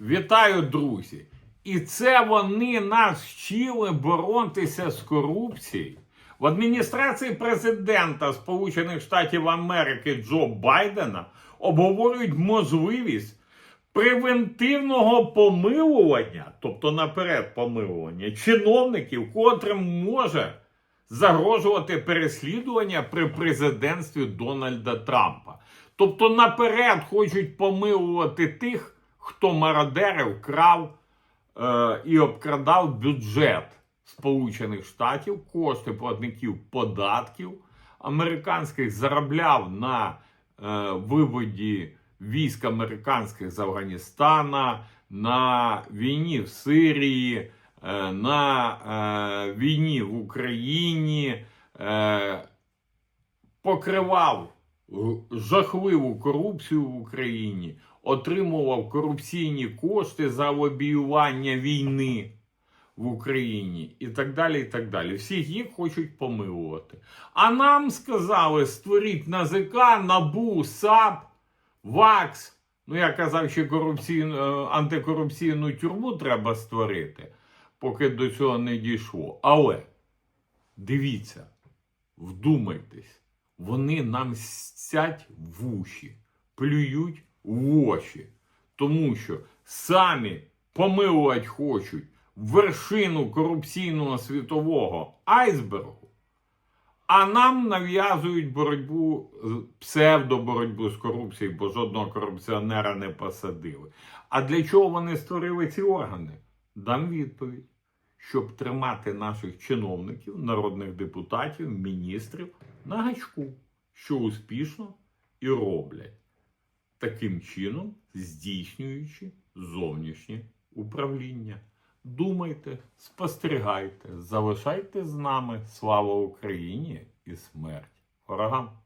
Вітаю, друзі! І це вони нас вчили боротися з корупцією. В адміністрації президента Сполучених Штатів Америки Джо Байдена обговорюють можливість превентивного помилування, тобто наперед помилування чиновників, котрим може загрожувати переслідування при президентстві Дональда Трампа. Тобто наперед хочуть помилувати тих, хто мародерив, крав е, і обкрадав бюджет Сполучених Штатів, кошти платників податків американських заробляв на е, виводі військ американських з Афганістана, на війні в Сирії, е, на е, війні в Україні, е, покривав жахливу корупцію в Україні, отримував корупційні кошти за лобіювання війни в Україні і так далі. і так далі. Всіх їх хочуть помилувати. А нам сказали: створіть НАЗК, НАБУ, САП, ВАКС. Ну, я казав, що корупційну, е, антикорупційну тюрму треба створити, поки до цього не дійшло. Але дивіться, вдумайтесь, вони нам сять в уші, плюють в очі, тому що самі помилувати хочуть вершину корупційного світового айсбергу, а нам нав'язують боротьбу, псевдоборотьбу з корупцією, бо жодного корупціонера не посадили. А для чого вони створили ці органи? Дам відповідь. Щоб тримати наших чиновників, народних депутатів, міністрів на гачку, що успішно і роблять, таким чином здійснюючи зовнішнє управління. Думайте, спостерігайте, залишайте з нами слава Україні і смерть ворогам.